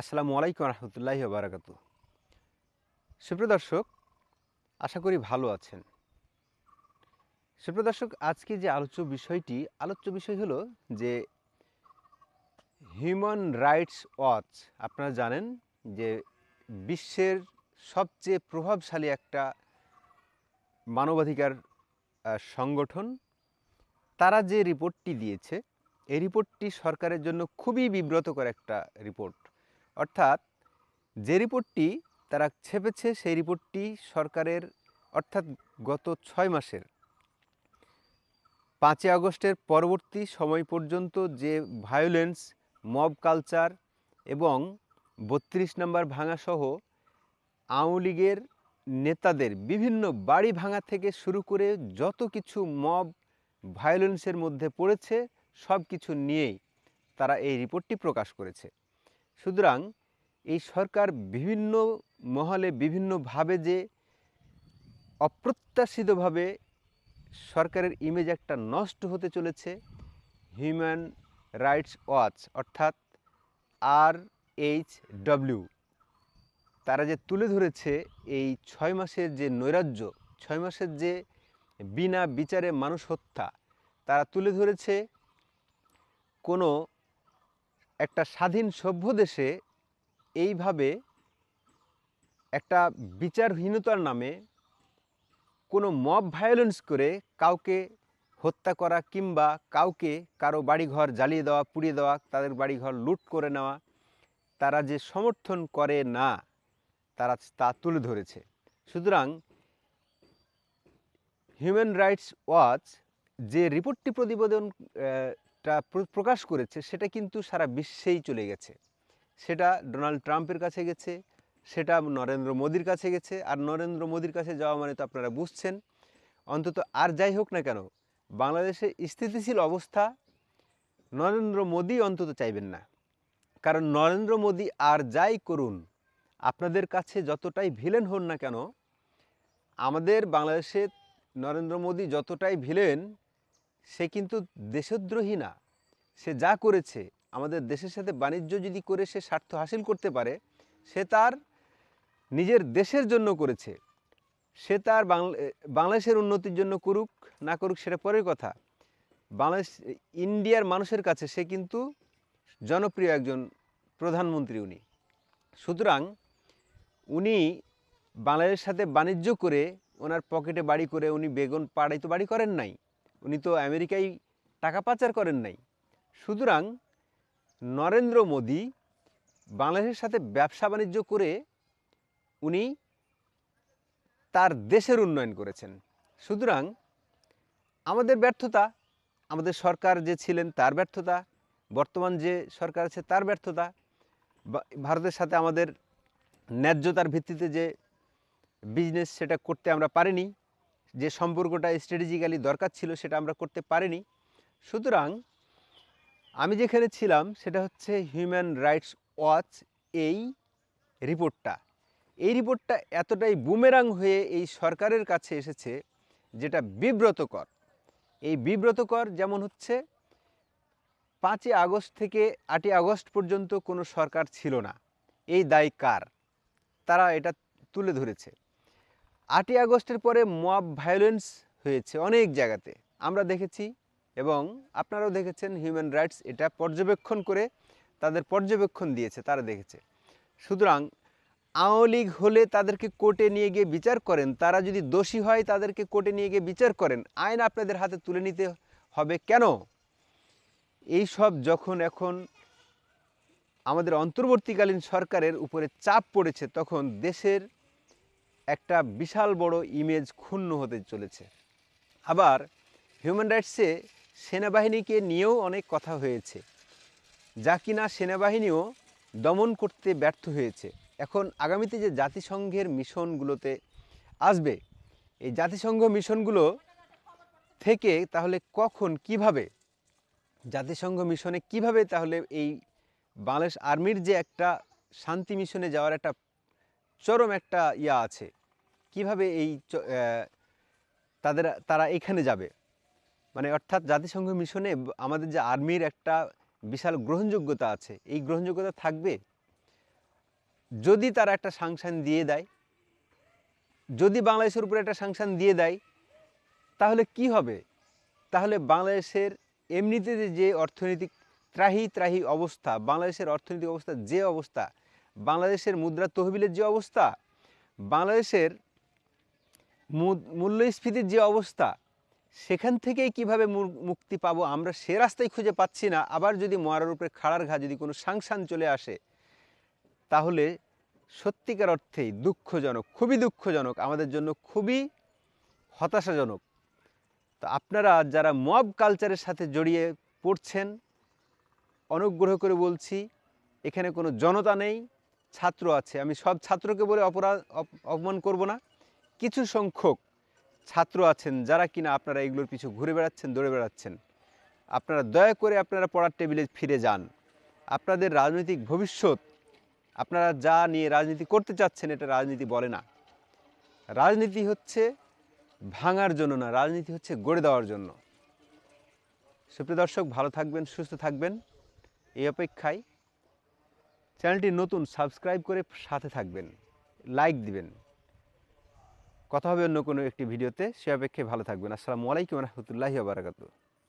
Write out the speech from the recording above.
আসসালামু আলাইকুম রহমতুল্লাহি বারাকাত সুপ্রিয় দর্শক, আশা করি ভালো আছেন। সুপ্রিয় দর্শক, আজকে যে আলোচ্য বিষয়টি, আলোচ্য বিষয় হলো যে হিউম্যান রাইটস ওয়াচ আপনারা জানেন যে বিশ্বের সবচেয়ে প্রভাবশালী একটা মানবাধিকার সংগঠন, তারা যে রিপোর্টটি দিয়েছে, এই রিপোর্টটি সরকারের জন্য খুবই বিব্রতকর একটা রিপোর্ট। অর্থাৎ যে রিপোর্টটি তারা ছেপেছে, সেই রিপোর্টটি সরকারের, অর্থাৎ গত ছয় মাসের। পাঁচই আগস্টের পরবর্তী সময় পর্যন্ত যে ভায়োলেন্স মব কালচার এবং বত্রিশ নম্বর ভাঙাসহ আওয়ামী লীগের নেতাদের বিভিন্ন বাড়ি ভাঙা থেকে শুরু করে যত কিছু মব ভায়োলেন্সের মধ্যে পড়েছে সব কিছু নিয়েই তারা এই রিপোর্টটি প্রকাশ করেছে। সুতরাং এই সরকার বিভিন্ন মহলে বিভিন্নভাবে যে অপ্রত্যাশিতভাবে সরকারের ইমেজ একটা নষ্ট হতে চলেছে হিউম্যান রাইটস ওয়াচ অর্থাৎ আর এইচ ডব্লিউ তারা যে তুলে ধরেছে এই ছয় মাসের যে নৈরাজ্য, ছয় মাসের যে বিনা বিচারে মানুষ হত্যা, তারা তুলে ধরেছে কোনো একটা স্বাধীন সভ্য দেশে এইভাবে একটা বিচারহীনতার নামে কোনো মব ভায়োলেন্স করে কাউকে হত্যা করা কিংবা কাউকে কারও বাড়িঘর জ্বালিয়ে দেওয়া, পুড়িয়ে দেওয়া, তাদের বাড়িঘর লুট করে নেওয়া, তারা যে সমর্থন করে না, তারা তা তুলে ধরেছে। সুতরাং হিউম্যান রাইটস ওয়াচ যে রিপোর্টটি প্রতিবেদন টা প্র- প্রকাশ করেছে, সেটা কিন্তু সারা বিশ্বেই চলে গেছে। সেটা ডোনাল্ড ট্রাম্পের কাছে গেছে, সেটা নরেন্দ্র মোদির কাছে গেছে, আর নরেন্দ্র মোদির কাছে যাওয়া মানে তো আপনারা বুঝছেন। অন্তত আর যাই হোক না কেন বাংলাদেশে স্থিতিশীল অবস্থা নরেন্দ্র মোদি অন্তত চাইবেন না। কারণ নরেন্দ্র মোদি আর যাই করুন, আপনাদের কাছে যতটাই ভিলেন হন না কেন, আমাদের বাংলাদেশে নরেন্দ্র মোদি যতটাই ভিলেন, সে কিন্তু দেশদ্রোহী না। সে যা করেছে, আমাদের দেশের সাথে বাণিজ্য যদি করে সে স্বার্থ হাসিল করতে পারে, সে তার নিজের দেশের জন্য করেছে। সে তার বাংলা বাংলাদেশের উন্নতির জন্য করুক, না করুক সেটা পরের কথা। বাংলাদেশ, ইন্ডিয়ার মানুষের কাছে সে কিন্তু জনপ্রিয় একজন প্রধানমন্ত্রী উনি। সুতরাং উনি বাংলাদেশের সাথে বাণিজ্য করে ওনার পকেটে বাড়ি করে উনি বেগুন পাড়াই তো বাড়ি করেন নাই। উনি তো আমেরিকায় টাকা পাচার করেন নাই। সুতরাং নরেন্দ্র মোদি বাংলাদেশের সাথে ব্যবসা বাণিজ্য করে উনি তার দেশের উন্নয়ন করেছেন। সুতরাং আমাদের ব্যর্থতা, আমাদের সরকার যে ছিলেন তার ব্যর্থতা, বর্তমান যে সরকার আছে তার ব্যর্থতা ভারতের সাথে আমাদের ন্যায্যতার ভিত্তিতে যে বিজনেস সেটা করতে আমরা পারিনি, যে সম্পর্কটা স্ট্র্যাটেজিক্যালি দরকার ছিল সেটা আমরা করতে পারিনি। সুতরাং আমি যেখানে ছিলাম সেটা হচ্ছে হিউম্যান রাইটস ওয়াচ এই রিপোর্টটা। এই রিপোর্টটা এতটাই বুমেরাং হয়ে এই সরকারের কাছে এসেছে যেটা বিব্রতকর। এই বিব্রতকর যেমন হচ্ছে, পাঁচই আগস্ট থেকে আটই আগস্ট পর্যন্ত কোনো সরকার ছিল না। এই দায় কার? তারা এটা তুলে ধরেছে। আটই আগস্টের পরে মব ভায়োলেন্স হয়েছে অনেক জায়গাতে। আমরা দেখেছি এবং আপনারাও দেখেছেন হিউম্যান রাইটস এটা পর্যবেক্ষণ করে তাদের পর্যবেক্ষণ দিয়েছে, তারা দেখেছে। সুতরাং আওয়ামী লীগ হলে তাদেরকে কোর্টে নিয়ে গিয়ে বিচার করেন, তারা যদি দোষী হয় তাদেরকে কোর্টে নিয়ে গিয়ে বিচার করেন, আইন আপনাদের হাতে তুলে নিতে হবে কেন? এই সব যখন এখন আমাদের অন্তর্বর্তীকালীন সরকারের উপরে চাপ পড়েছে, তখন দেশের একটা বিশাল বড় ইমেজ ক্ষুণ্ণ হতে চলেছে। আবার হিউম্যান রাইটসে সেনাবাহিনীকে নিয়েও অনেক কথা হয়েছে। যা কিনা সেনাবাহিনীও দমন করতে ব্যর্থ হয়েছে। এখন আগামীতে যে জাতিসংঘের মিশনগুলোতে আসবে, এই জাতিসংঘ মিশনগুলো থেকে তাহলে কখন, কীভাবে, জাতিসংঘ মিশনে কীভাবে তাহলে এই বাংলাদেশ আর্মির যে একটা শান্তি মিশনে যাওয়ার একটা চরম একটা ইয়া আছে, কীভাবে এই তাদের, তারা এখানে যাবে? মানে অর্থাৎ জাতিসংঘ মিশনে আমাদের যে আর্মির একটা বিশাল গ্রহণযোগ্যতা আছে, এই গ্রহণযোগ্যতা থাকবে? যদি তারা একটা সাংসান দিয়ে দেয়, যদি বাংলাদেশের উপরে একটা সাংসান দিয়ে দেয়, তাহলে কি হবে? তাহলে বাংলাদেশের এমনিতে যে- অর্থনৈতিক ত্রাহি ত্রাহি অবস্থা, বাংলাদেশের অর্থনৈতিক অবস্থা যে অবস্থা, বাংলাদেশের মুদ্রা তহবিলের যে অবস্থা, বাংলাদেশের মূল্যস্ফীতির যে অবস্থা সেখান থেকেই কীভাবে মুক্তি পাবো আমরা সে রাস্তায় খুঁজে পাচ্ছি না। আবার যদি মরার উপরে খাড়ার ঘা যদি কোনো সাংসান চলে আসে, তাহলে সত্যিকার অর্থেই দুঃখজনক, খুবই দুঃখজনক, আমাদের জন্য খুবই হতাশাজনক। তো আপনারা যারা মব কালচারের সাথে জড়িয়ে পড়ছেন, অনুগ্রহ করে বলছি, এখানে কোনো জনতা নেই, ছাত্র আছে। আমি সব ছাত্রকে বলে অপরাধ অপমান করব না। কিছু সংখ্যক ছাত্র আছেন, যারা কিনা আপনারা এগুলোর পিছু ঘুরে বেড়াচ্ছেন, দৌড়ে বেড়াচ্ছেন, আপনারা দয়া করে আপনারা পড়ার টেবিলে ফিরে যান। আপনাদের রাজনৈতিক ভবিষ্যৎ, আপনারা যা নিয়ে রাজনীতি করতে চাচ্ছেন, এটা রাজনীতি বলে না। রাজনীতি হচ্ছে ভাঙার জন্য না, রাজনীতি হচ্ছে গড়ে দেওয়ার জন্য। সুপ্রিয় দর্শক, ভালো থাকবেন, সুস্থ থাকবেন। এই অপেক্ষায় চ্যানেলটি নতুন, সাবস্ক্রাইব করে সাথে থাকবেন। লাইক দিবেন। কথা হবে অন্য কোনো একটি ভিডিওতে সে অপেক্ষায় ভালো থাকবেন। আসসালামু আলাইকুম রহমতুল্লাহি বারাকাতু